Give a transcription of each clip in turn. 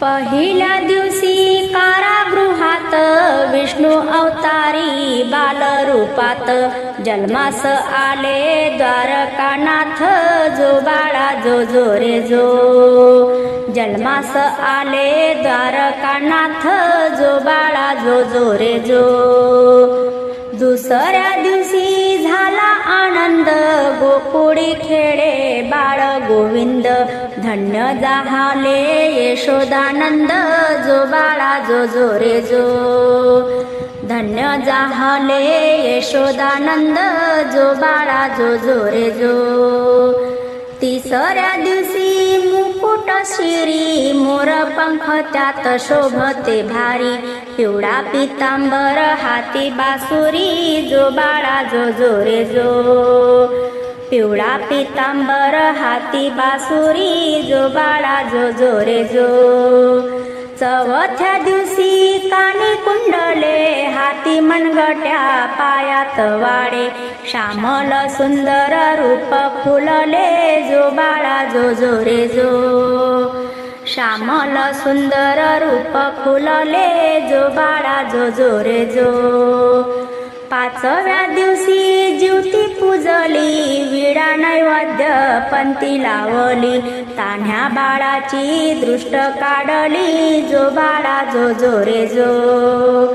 पहिल्या दिवशी कारागृहात विष्णू अवतारी बालरूपात जन्मास आले द्वारकानाथ जो बाळा जो जो रे जो. जन्मास आले द्वारकानाथ जो बाळा जो जो रे जो. दुसऱ्या दिवशी झाला आनंद गोकुळी खेळे बाळ गोविंद धन्य जाहाले यशोदानंद जो बाळा जो जो रे जो. धन्य जाहले यशोदानंद जो बाळा जो जो रे जो. तिसऱ्या दिवशी मुकुट शिरी मोर पंख त्यात शोभते भारी. पिवळा पितांबर हाती बासुरी जो बाळा जो जो रे जो. पिवळा पितांबर हाती बासुरी जो बाळा जो जो रे जो. चौथ्या दिवशी कानी कुंडले हाती मनगट्या पायात वाडे. श्यामल सुंदर रूप फुलले जो बाळा जो जो रे जो. श्यामल सुंदर रूप फुलले जो बाळा जो जो रे जो. पाचव्या दिवशी ज्योती पूजली विडा नैवेद्य पंती लावली. तान्ह्या बाळाची दृष्ट काढली जो बाळा जो जो रे जो.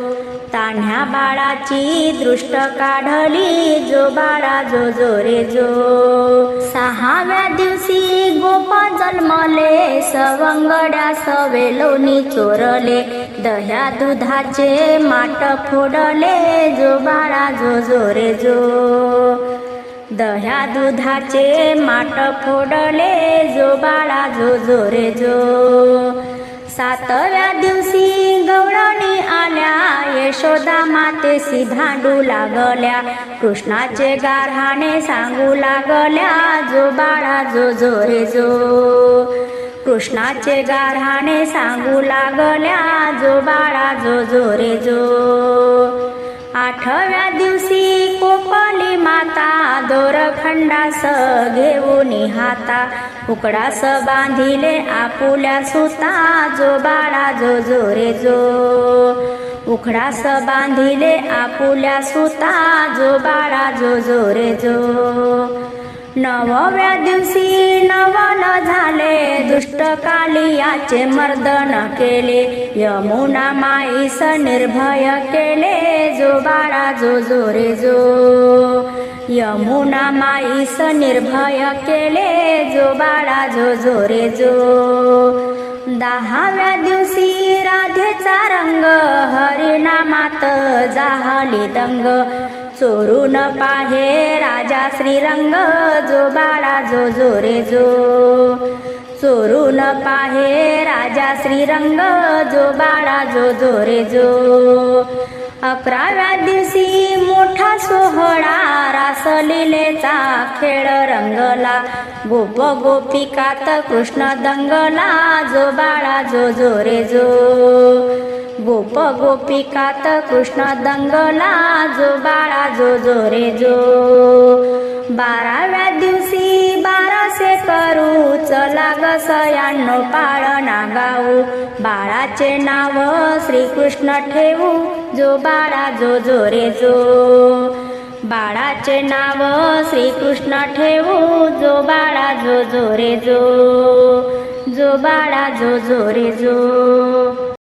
तान्ह्या बाळाची दृष्ट काढली जो बाळा जो जो रे जो. सहाव्या दिवशी गोपा जन्मले सवंगड्या सवेलोनी चोरले. दह्या दुधाचे माट फोडले जो बाळा जो जो रे जो. दह्या दुधाचे माट फोडले जो बाळा जो जो रे जो. सातव्या दिवशी गवळणी आल्या यशोदा मातेशी भांडू लागल्या. कृष्णाचे गारहाणे सांगू लागल्या जो बाळा जो जो रे जो. कृष्णाचे गारहाणे सांगू लागल्या जो बाळा जो जो रे जो. आठव्या दिवशी लोखंडास घेऊन हाता. उकडास बांधिले आपुल्या सुता. जो बाळा जो जो रे जो. उखडास बांधिले आपुल्या सुता. जो बाळा जो जो रे जो. नवव्या दिवशी नवन झाले दुष्ट कालियाचे मर्दन केले. यमुना माईस निर्भय केले जो बाळा जो. जो रे जो यमुना माईस निर्भय केले जो बाळा जो जो रे जो. दहाव्या दिवशी राधेचा रंग हरिनामात जाहली दंग. चोरून पाहे राजा श्रीरंग जो बाळा जो जो रे जो चोरून पाहे. राजा श्रीरंग जो बाळा जो जो रे जो अकराव्या दिवशी मोठा सोहळा रासलीलेचा खेळ रंगला. गोप गोपिकात कृष्ण दंगला जो बाळा जो जो रे जो गोप गोपिकात कृष्ण दंगला जो बाळा जो जो रे जो. बाराव्या दिवशी बाराशे करू चला ग सयानो पाळणा गाऊ बाळाचे नाव श्रीकृष्ण ठेवू जो बाळा जो जो रे जो. बाळाचे नाव श्रीकृष्ण ठेवू जो बाळा जो जो रे जो. जो बाळा जो जो रे जो.